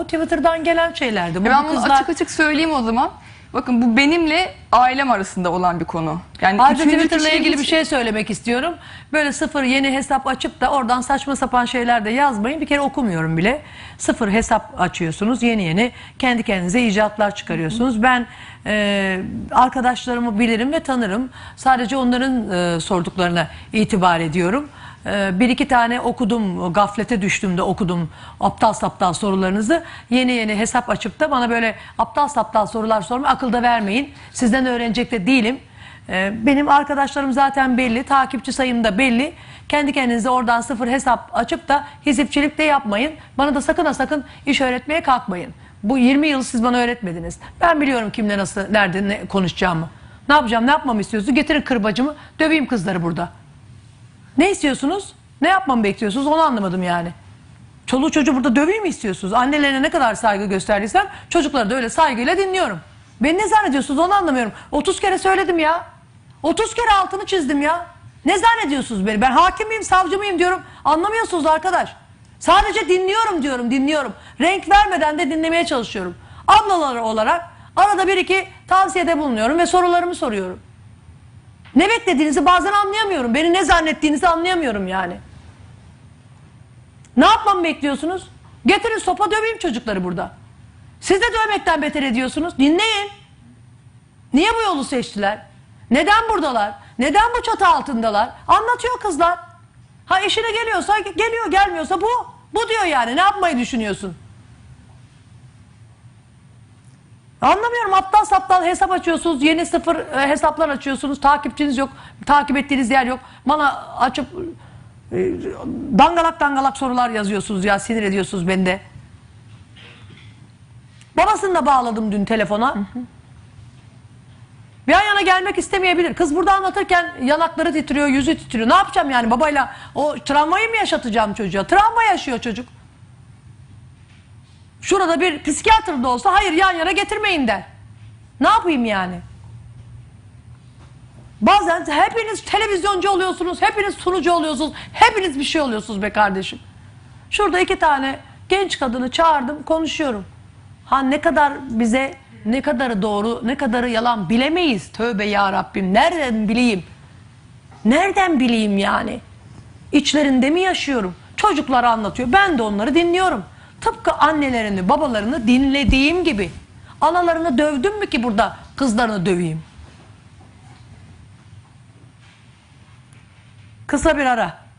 bu Twitter'dan gelen şeylerdi. Bu ben bu bunu kızlar açık açık söyleyeyim o zaman. Bakın bu benimle ailem arasında olan bir konu. Yani Ayrıca Twitter'la ilgili bir şey söylemek istiyorum. Böyle sıfır yeni hesap açıp da oradan saçma sapan şeyler de yazmayın. Bir kere okumuyorum bile. Sıfır hesap açıyorsunuz. Yeni yeni kendi kendinize icatlar çıkarıyorsunuz. Ben e, arkadaşlarımı bilirim ve tanırım. Sadece onların e, sorduklarına itibar ediyorum. E, bir iki tane okudum, gaflete düştüğümde okudum aptal saptal sorularınızı. Yeni yeni hesap açıp da bana böyle aptal saptal sorular sormayın. Akılda vermeyin. Sizden öğrenecek de değilim. Ee, Benim arkadaşlarım zaten belli, takipçi sayım da belli. Kendi kendinize oradan sıfır hesap açıp da hizipçilik de yapmayın. Bana da sakın ha sakın iş öğretmeye kalkmayın. Bu 20 yıl siz bana öğretmediniz. Ben biliyorum kimle nasıl, nerede ne konuşacağımı. Ne yapacağım, ne yapmamı istiyorsunuz? Getirin kırbacımı, döveyim kızları burada. Ne istiyorsunuz? Ne yapmamı bekliyorsunuz? Onu anlamadım yani. Çoluğu çocuğu burada döveyim mi istiyorsunuz? Annelerine ne kadar saygı gösterdiysem çocukları da öyle saygıyla dinliyorum. Beni ne zannediyorsunuz onu anlamıyorum. 30 kere söyledim ya. 30 kere altını çizdim ya. Ne zannediyorsunuz beni? Ben hakim miyim, savcı mıyım diyorum. Anlamıyorsunuz arkadaş. Sadece dinliyorum diyorum, dinliyorum. Renk vermeden de dinlemeye çalışıyorum. Ablaları olarak arada bir iki tavsiyede bulunuyorum ve sorularımı soruyorum. Ne beklediğinizi bazen anlayamıyorum. Beni ne zannettiğinizi anlayamıyorum yani. Ne yapmamı bekliyorsunuz? Getirin sopa döveyim çocukları burada. Siz de dövmekten beter ediyorsunuz. Dinleyin. Niye bu yolu seçtiler? Neden buradalar? Neden bu çatı altındalar? Anlatıyor kızlar. Ha işine geliyorsa geliyor gelmiyorsa bu. Bu diyor yani ne yapmayı düşünüyorsun? Anlamıyorum aptal saptal hesap açıyorsunuz yeni sıfır e, hesaplar açıyorsunuz takipçiniz yok takip ettiğiniz yer yok bana açıp e, dangalak dangalak sorular yazıyorsunuz ya sinir ediyorsunuz beni de. Babasını da bağladım dün telefona. Bir yan yana gelmek istemeyebilir. Kız burada anlatırken yanakları titriyor, yüzü titriyor. Ne yapacağım yani babayla? O travmayı mı yaşatacağım çocuğa? Travma yaşıyor çocuk. Şurada bir psikiyatr da olsa hayır yan yana getirmeyin der. Ne yapayım yani? Bazen hepiniz televizyoncu oluyorsunuz, hepiniz sunucu oluyorsunuz, hepiniz bir şey oluyorsunuz be kardeşim. Şurada iki tane genç kadını çağırdım, konuşuyorum. Ha ne kadar bize ne kadarı doğru, ne kadarı yalan bilemeyiz. Tövbe ya Rabbim. Nereden bileyim? Nereden bileyim yani? İçlerinde mi yaşıyorum? Çocuklar anlatıyor. Ben de onları dinliyorum. Tıpkı annelerini, babalarını dinlediğim gibi. Analarını dövdüm mü ki burada kızlarını döveyim? Kısa bir ara.